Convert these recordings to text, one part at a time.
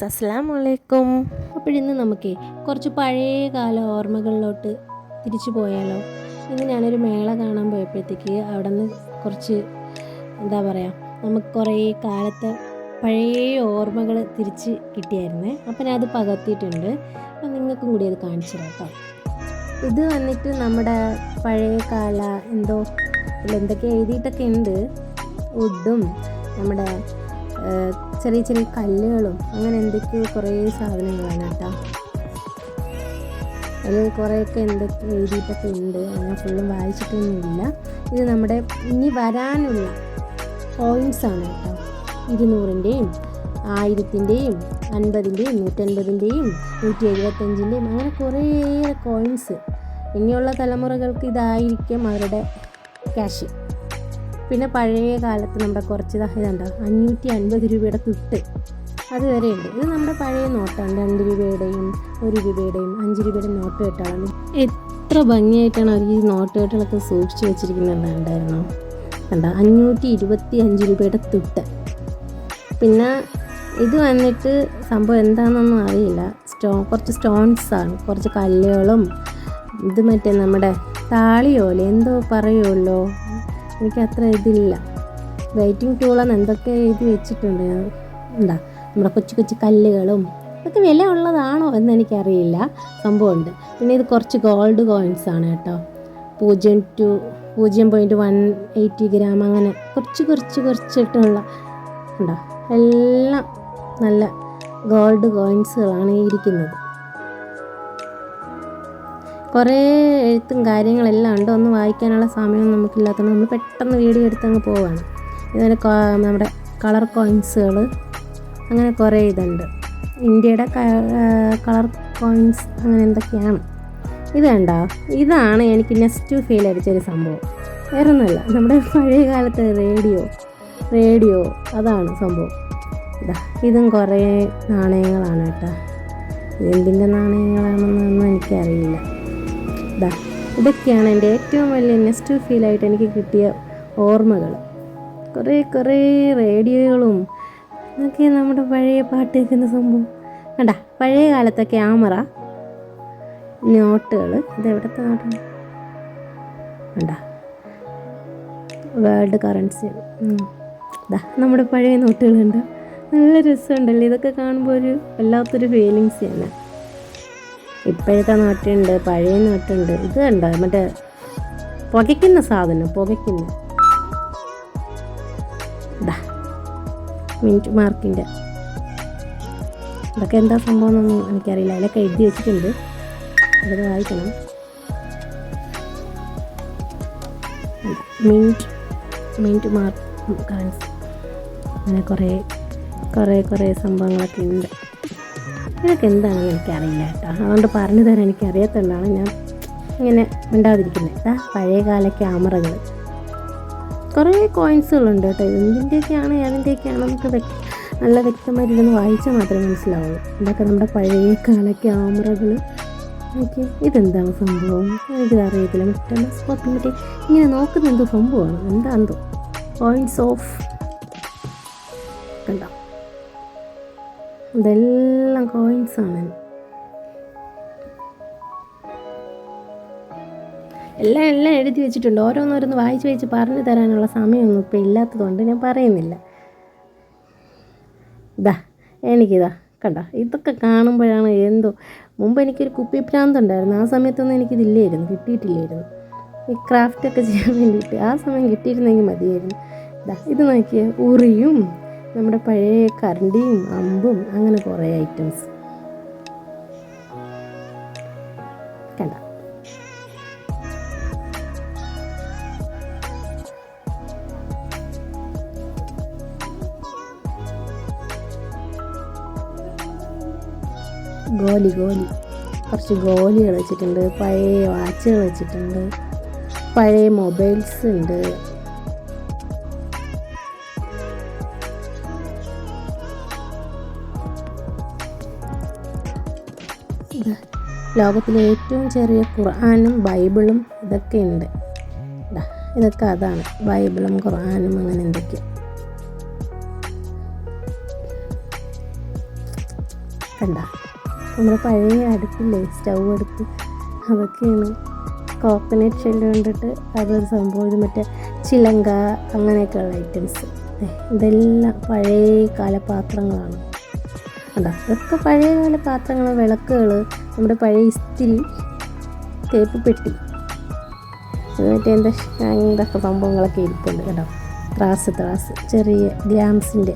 Friends അസ്സാം വലൈക്കും അപ്പോഴിന്ന് നമുക്ക് കുറച്ച് പഴയ കാല ഓർമ്മകളിലോട്ട് തിരിച്ചു പോയാലോ? ഇന്ന് ഞാനൊരു മേള കാണാൻ പോയപ്പോഴത്തേക്ക് അവിടെ നിന്ന് കുറച്ച് എന്താ പറയുക നമുക്ക് കുറേ കാലത്തെ പഴയ ഓർമ്മകൾ തിരിച്ച് കിട്ടിയായിരുന്നേ. അപ്പം ഞാൻ അത് പകർത്തിയിട്ടുണ്ട്. അപ്പം നിങ്ങൾക്കും കൂടി അത് കാണിച്ചു കേട്ടോ ഇത് വന്നിട്ട് നമ്മുടെ പഴയ കാല എന്തോ എന്തൊക്കെ എഴുതിയിട്ടൊക്കെ ഉണ്ട്. വുഡും നമ്മുടെ ചെറിയ ചെറിയ കല്ലുകളും അങ്ങനെ എന്തൊക്കെയോ കുറേ സാധനങ്ങളാണ് കേട്ടോ. അതിൽ കുറേയൊക്കെ എന്തൊക്കെ എഴുതിയിട്ടൊക്കെ ഉണ്ട് അങ്ങനെ ഫുള്ളും വായിച്ചിട്ടൊന്നുമില്ല. ഇത് നമ്മുടെ ഇനി വരാനുള്ള കോയിൻസ് ആണ് കേട്ടോ. ഇരുന്നൂറിന്റെയും ആയിരത്തിന്റെയും അൻപതിന്റെയും നൂറ്റൻപതിന്റെയും നൂറ്റി എഴുപത്തഞ്ചിന്റെയും അങ്ങനെ കുറേ കോയിൻസ് ഇനിയുള്ള തലമുറകൾക്ക് ഇതായിരിക്കും അവരുടെ ക്യാഷ് പിന്നെ പഴയ കാലത്ത് നമ്മുടെ കുറച്ച് ദാ ഇതുണ്ട് അഞ്ഞൂറ്റി അൻപത് രൂപയുടെ തുട്ട്. അത് വരെ ഉണ്ട് ഇത് നമ്മുടെ പഴയ നോട്ടാണ്. രണ്ട് രൂപയുടെയും ഒരു രൂപയുടെയും അഞ്ച് രൂപയുടെ നോട്ട് കെട്ടാണ് എത്ര ഭംഗിയായിട്ടാണ് അവർ ഈ നോട്ട് കെട്ടുകളൊക്കെ സൂക്ഷിച്ചു വെച്ചിരിക്കുന്നത് ഉണ്ടായിരുന്നോ കണ്ട? അഞ്ഞൂറ്റി ഇരുപത്തി അഞ്ച് രൂപയുടെ തുട്ട്. പിന്നെ ഇത് വന്നിട്ട് സംഭവം എന്താണെന്നൊന്നും അറിയില്ല. സ്റ്റോ കുറച്ച് സ്റ്റോൺസാണ് കുറച്ച് കല്ലുകളും ഇത് മറ്റേ നമ്മുടെ താളിയോലെ എന്തോ പറയുമല്ലോ എനിക്ക് അത്ര ഇതില്ല റൈറ്റിംഗ് ടൂളെന്ന് എന്തൊക്കെ എഴുതി വെച്ചിട്ടുണ്ട്. എന്താ നമ്മുടെ കൊച്ചു കൊച്ചു കല്ലുകളും ഇതൊക്കെ വില ഉള്ളതാണോ എന്ന് എനിക്കറിയില്ല. സംഭവമുണ്ട്. പിന്നെ ഇത് കുറച്ച് ഗോൾഡ് കോയിൻസ് ആണ് കേട്ടോ. പൂജ്യം ടു പൂജ്യം പോയിന്റ് വൺ എയ്റ്റി ഗ്രാം അങ്ങനെ കുറച്ച് കുറച്ച് കുറച്ചിട്ടുള്ള ഉണ്ടോ? എല്ലാം നല്ല ഗോൾഡ് കോയിൻസുകളാണ് ഇരിക്കുന്നത്. കുറേ എഴുത്തും കാര്യങ്ങളെല്ലാം ഉണ്ട്. ഒന്ന് വായിക്കാനുള്ള സമയമൊന്നും നമുക്കില്ലാത്തതുകൊണ്ട് നമ്മൾ പെട്ടെന്ന് വീഡിയോ എടുത്തങ്ങ് പോവാണ്. ഇതുപോലെ നമ്മുടെ കളർ കോയിൻസുകൾ അങ്ങനെ കുറേ ഇതുണ്ട്. ഇന്ത്യയുടെ കളർ കോയിൻസ് അങ്ങനെ എന്തൊക്കെയാണ്? ഇത് കണ്ടോ? ഇതാണ് എനിക്ക് നെക്സ്റ്റ് ഫീൽ അടിച്ചൊരു സംഭവം. വേറെ ഒന്നുമല്ല നമ്മുടെ പഴയ കാലത്തെ റേഡിയോ റേഡിയോ അതാണ് സംഭവം. ഇതാ ഇതും കുറേ നാണയങ്ങളാണ് കേട്ടോ. ഇതെന്തിന്റെ നാണയങ്ങളാണെന്നൊന്നും എനിക്കറിയില്ല. ഇതാ ഇതൊക്കെയാണ് എന്റെ ഏറ്റവും വലിയ നെസ്റ്റ് ഫീലായിട്ട് എനിക്ക് കിട്ടിയ ഓർമ്മകൾ. കുറേ കുറേ റേഡിയോകളും ഇതൊക്കെ നമ്മുടെ പഴയ പാട്ട് കേൾക്കുന്ന സംഭവം. കണ്ട പഴയ കാലത്തെ ക്യാമറ നോട്ടുകൾ ഇതെവിടത്തെ നോട്ടാണ് കണ്ട വേൾഡ് കറൻസി ഇതാ നമ്മുടെ പഴയ നോട്ടുകളുണ്ട് നല്ല രസമുണ്ടല്ലേ? ഇതൊക്കെ കാണുമ്പോൾ ഒരു വല്ലാത്തൊരു ഫീലിങ്സ് തന്നെ ഇപ്പോഴത്തെ നാട്ടുണ്ട് പഴയ നാട്ടുണ്ട് ഇത് കണ്ടോ? മറ്റേ പുകയ്ക്കുന്ന സാധനം പുകയ്ക്കുന്ന. മിനിറ്റ് മാർക്കിന്റെ. ഇതൊക്കെ എന്താ സംഭവം എന്നൊന്നും എനിക്കറിയില്ല. അതിലൊക്കെ എഴുതി വെച്ചിട്ടുണ്ട്. അത് വായിക്കണം. മിനിറ്റ് മിനിറ്റ് മാർക്ക് അങ്ങനെ കുറേ കുറേ കുറേ സംഭവങ്ങളൊക്കെ ഉണ്ട്. ഇതൊക്കെ എന്താണെന്ന് എനിക്കറിയില്ല കേട്ടോ. അതുകൊണ്ട് പറഞ്ഞു തരാൻ എനിക്കറിയാത്തതുകൊണ്ടാണ് ഞാൻ ഇങ്ങനെ മിണ്ടാതിരിക്കുന്നത് ഇതാ പഴയകാല ക്യാമറകൾ. കുറേ കോയിൻസുകളുണ്ട് കേട്ടോ. ഇതിന്റെയൊക്കെയാണ് ഏതിന്റെയൊക്കെയാണ് നമുക്ക് നല്ല വ്യക്തമായിട്ട് ഇതൊന്ന് വായിച്ചാൽ മാത്രമേ മനസ്സിലാവുള്ളൂ. ഇതൊക്കെ നമ്മുടെ പഴയ കാല ക്യാമറകൾ. ഓക്കെ ഇതെന്താണ് സംഭവം? എനിക്കത് അറിയത്തില്ല. മറ്റേ ഇങ്ങനെ നോക്കുന്ന എന്തോ സംഭവമാണ്. എന്താണെന്തോ? Coins off. കണ്ടോ? ഇതെല്ലാം കോയിൻസ് ആണ്. എല്ലാം എല്ലാം എഴുതി വെച്ചിട്ടുണ്ട്. ഓരോന്നോരോന്ന് വായിച്ച് വായിച്ച് പറഞ്ഞു തരാനുള്ള സമയമൊന്നും ഇപ്പം ഇല്ലാത്തതുകൊണ്ട് ഞാൻ പറയുന്നില്ല. ഇതാ എനിക്കിതാ കണ്ട? ഇതൊക്കെ കാണുമ്പോഴാണ് എന്തോ മുമ്പ് എനിക്കൊരു കുപ്പി ഭ്രാന്തുണ്ടായിരുന്നു ആ സമയത്തൊന്നും എനിക്കിതില്ലായിരുന്നു കിട്ടിയിട്ടില്ലായിരുന്നു. ഈ ക്രാഫ്റ്റൊക്കെ ചെയ്യാൻ വേണ്ടിയിട്ട് ആ സമയം കിട്ടിയിരുന്നെങ്കിൽ മതിയായിരുന്നു. ഇതാ ഇത് നോക്കിയേ ഉറിയും. നമ്മുടെ പഴയ കരണ്ടിയും അമ്പും അങ്ങനെ കുറേ ഐറ്റംസ് കണ്ട. ഗോലി ഗോലി. കുറച്ച് ഗോലികൾ വെച്ചിട്ടുണ്ട്. പഴയ വാച്ചുകൾ വെച്ചിട്ടുണ്ട്. പഴയ മൊബൈൽസ് ഉണ്ട്. ലോകത്തിലെ ഏറ്റവും ചെറിയ ഖുർആാനും ബൈബിളും ഇതൊക്കെ ഉണ്ട് ഇതൊക്കെ അതാണ്. ബൈബിളും ഖുർആാനും അങ്ങനെ എന്തൊക്കെ. കണ്ട? നമ്മൾ പഴയ അടുപ്പില്ലേ സ്റ്റൗ എടുത്ത് അതൊക്കെയാണ്. കോക്കനട്ട് ഷെല്ല് കൊണ്ടിട്ട് അതൊരു സംഭവം ഇത് മറ്റേ ചിലങ്ക അങ്ങനെയൊക്കെയുള്ള ഐറ്റംസ്. ഇതെല്ലാം പഴയ കാല പാത്രങ്ങളാണ് കണ്ടോ? ഇതൊക്കെ പഴയകാല പാത്രങ്ങൾ വിളക്കുകൾ നമ്മുടെ പഴയ ഇസ്തിരി തേപ്പ് പെട്ടി എന്നിട്ട് എന്താ ഇതൊക്കെ സംഭവങ്ങളൊക്കെ ഇരിപ്പുണ്ട് കേട്ടോ ത്രാസ് ത്രാസ് ചെറിയ ഗ്രാംസിന്റെ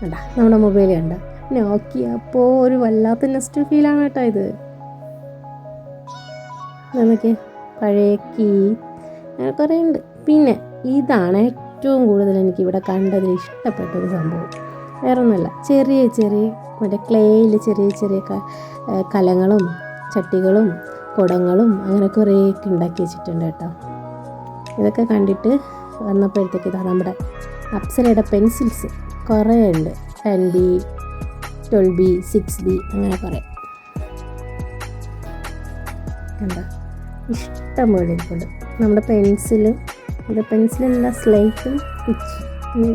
കണ്ടാ? നമ്മുടെ മൊബൈൽ കണ്ട? നോക്കി അപ്പോൾ ഒരു വല്ലാത്ത നെസ്റ്റ് ഫീലാണ് കേട്ടോ ഇത്. നമുക്ക് പഴയ കീ അങ്ങനെ കുറേ ഉണ്ട് പിന്നെ ഇതാണ് ഏറ്റവും കൂടുതൽ എനിക്ക് ഇവിടെ കണ്ടതിൽ ഇഷ്ടപ്പെട്ട ഒരു സംഭവം. വേറെ ഒന്നുമല്ല ചെറിയ ചെറിയ മറ്റേ ക്ലേയിൽ ചെറിയ ചെറിയ കലങ്ങളും ചട്ടികളും കുടങ്ങളും അങ്ങനെ കുറേയൊക്കെ ഉണ്ടാക്കി വെച്ചിട്ടുണ്ട് കേട്ടോ. ഇതൊക്കെ കണ്ടിട്ട് വന്നപ്പോഴത്തേക്ക് ഇതാ നമ്മുടെ അപ്സരയുടെ പെൻസിൽസ് കുറേ ഉണ്ട്. Ten B twelve B six B അങ്ങനെ കുറേ. കണ്ടോ? ഇഷ്ടം പോലെ ഇരിപ്പുണ്ട്. നമ്മുടെ പെൻസിലും ഇത് പെൻസിലല്ല സ്ലേറ്റും കുച്ചി ഉം,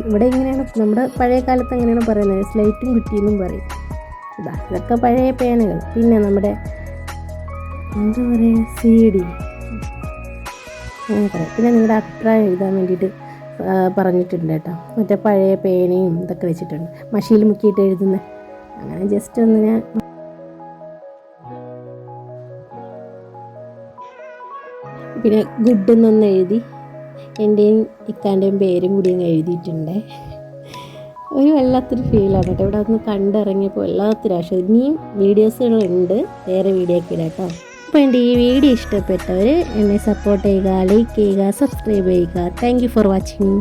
ഇവിടെ ഇങ്ങനെയാണ് നമ്മുടെ പഴയ കാലത്ത് എങ്ങനെയാണ് പറയുന്നത്? സ്ലൈറ്റും കുറ്റിയെന്നും പറയും. ഇതാ ഇതൊക്കെ പഴയ പേനകൾ. പിന്നെ നമ്മുടെ എന്താ പറയുക സി ഡി അങ്ങനെ പിന്നെ നിങ്ങളുടെ അഭിപ്രായം എഴുതാൻ വേണ്ടിയിട്ട് പറഞ്ഞിട്ടുണ്ട് കേട്ടോ. മറ്റേ പഴയ പേനയും ഇതൊക്കെ വെച്ചിട്ടുണ്ട്. മഷിയിൽ മുക്കിയിട്ട് എഴുതുന്ന. അങ്ങനെ ജസ്റ്റ് ഒന്ന് ഞാൻ പിന്നെ ഗുഡ് എന്നൊന്ന് എഴുതി. എന്റെയും ഇക്കാന്റെയും പേരും കൂടി എഴുതിയിട്ടുണ്ട്. ഒരു വല്ലാത്തൊരു ഫീലാണ് കേട്ടോ. ഇവിടെ ഒന്ന് കണ്ടിറങ്ങിയപ്പോൾ വല്ലാത്തൊരു ആശ ഇനിയും വീഡിയോസുകളുണ്ട്. വേറെ വീഡിയോ ഒക്കെ ഇടാം കേട്ടോ. അപ്പോൾ എന്റെ ഈ വീഡിയോ ഇഷ്ടപ്പെട്ടവർ എന്നെ സപ്പോർട്ട് ചെയ്യുക ലൈക്ക് ചെയ്യുക സബ്സ്ക്രൈബ് ചെയ്യുക. Thank for watching